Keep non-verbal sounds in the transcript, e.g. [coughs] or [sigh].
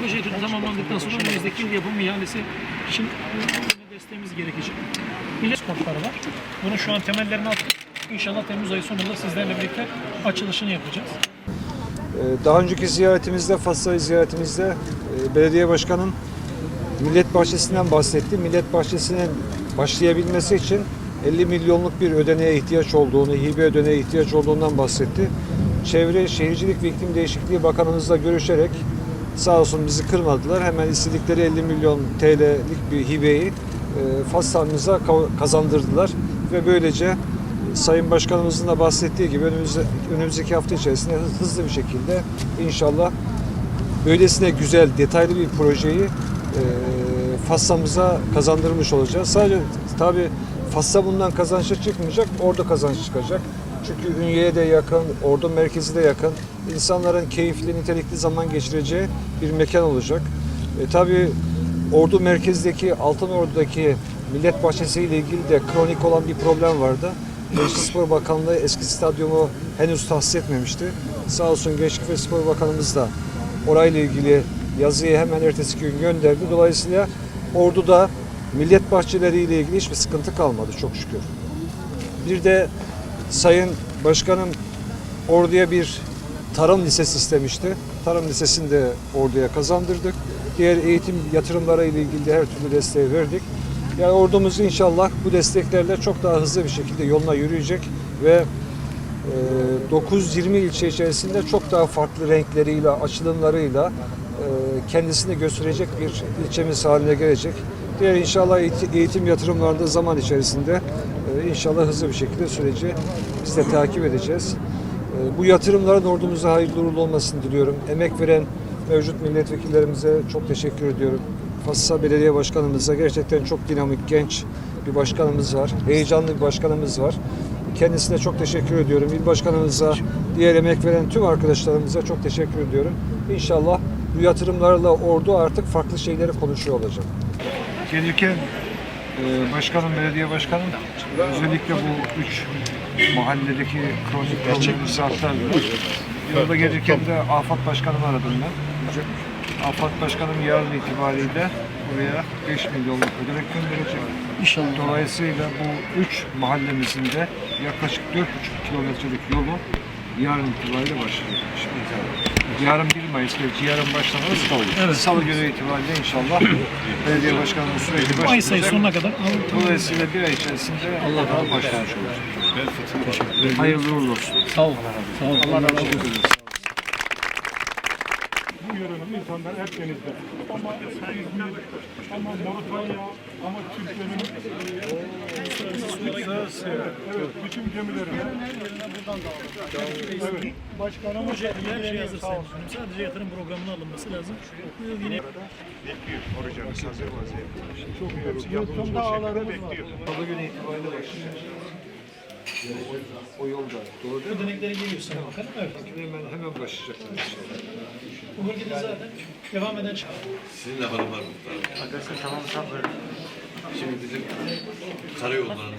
Proje tamamlandıktan sonra önümüzdeki yıl yapım ihalesi için desteğimiz gerekecek. Millet kodları var. Bunun şu an temellerini attık. İnşallah Temmuz ayı sonunda sizlerle birlikte açılışını yapacağız. Ee, Daha önceki ziyaretimizde, Fasay ziyaretimizde e, belediye başkanım Millet Bahçesi'nden bahsetti. Millet Bahçesi'nin başlayabilmesi için 50 milyonluk bir ödeneğe ihtiyaç olduğunu, hibe ödeneğe ihtiyaç olduğundan bahsetti. Çevre, Şehircilik ve İklim Değişikliği Bakanımızla görüşerek sağ olsun bizi kırmadılar. Hemen istedikleri 50 milyon TL'lik bir hibeyi e, ka- kazandırdılar ve böylece Sayın Başkanımızın da bahsettiği gibi önümüzde, önümüzdeki hafta içerisinde hı- hızlı bir şekilde inşallah böylesine güzel, detaylı bir projeyi e, kazandırmış olacağız. Sadece tabi Fassa bundan kazançlı çıkmayacak, orada kazanç çıkacak. Çünkü Ünye'ye de yakın, Ordu merkezi de yakın. İnsanların keyifli, nitelikli zaman geçireceği bir mekan olacak. E, tabii Ordu merkezdeki, Altın Ordu'daki Millet Bahçesi ile ilgili de kronik olan bir problem vardı. Gençlik Spor Bakanlığı eski stadyumu henüz tahsis etmemişti. Sağ olsun Gençlik ve Spor Bakanımız da orayla ilgili yazıyı hemen ertesi gün gönderdi. Dolayısıyla Ordu'da millet bahçeleri ile ilgili hiçbir sıkıntı kalmadı çok şükür. Bir de Sayın Başkanım Ordu'ya bir tarım lisesi istemişti. Tarım lisesini de Ordu'ya kazandırdık. Diğer eğitim yatırımları ile ilgili her türlü desteği verdik. Yani ordumuz inşallah bu desteklerle çok daha hızlı bir şekilde yoluna yürüyecek ve e, 9-20 ilçe içerisinde çok daha farklı renkleriyle, açılımlarıyla e, kendisini gösterecek bir ilçemiz haline gelecek. Diğer inşallah eğitim, yatırımlarında zaman içerisinde e, inşallah hızlı bir şekilde süreci biz de takip edeceğiz. E, Bu yatırımların ordumuza hayırlı uğurlu olmasını diliyorum. Emek veren mevcut milletvekillerimize çok teşekkür ediyorum. Fassa Belediye Başkanımıza gerçekten çok dinamik, genç bir başkanımız var. Heyecanlı bir başkanımız var. Kendisine çok teşekkür ediyorum. İl başkanımıza, diğer emek veren tüm arkadaşlarımıza çok teşekkür ediyorum. İnşallah bu yatırımlarla ordu artık farklı şeyleri konuşuyor olacak. Gelirken e, başkanım, belediye başkanım özellikle bu üç mahalledeki kronik problemimizi aktardı. Yolda gelirken de Afat Başkanımı aradım ben. Afat Başkanım yarın itibariyle buraya 5 milyonluk ödenek gönderecek. İnşallah. Dolayısıyla bu üç mahallemizin de yaklaşık 4,5 kilometrelik yolu yarın itibariyle başlıyor. Şimdi yarın 1 Mayıs belki yarın başlamanız da olur. Evet. Salı günü itibariyle inşallah [coughs] belediye başkanımız sürekli Mayıs ayı başlayacak. sonuna kadar Dolayısıyla bir ay içerisinde Allah'tan başlamış olacak. Hayırlı uğurlu olsun. Sağ ol. Sağ. Allah razı olsun. İnsanlar hep denizde. Ama İzmir, ama Moritanya, ama Türkiye'nin evet, bütün gemilerine evet. Başkanım Proje her şey hazır Sayın Başkanım. Sadece yatırım programının alınması lazım. Bu yine çok iyi. Yatırım dağlarımız var. Salı günü itibariyle başlayacak. O yolda. Doğru değil mi? ödenekleri geliyor Sayın Bakanım. Evet. Hemen, hemen başlayacaklar inşallah. Bu bölgede zaten devam eden Sizin de hanım var muhtarım. Arkadaşlar tamam Şimdi bizim karayollarının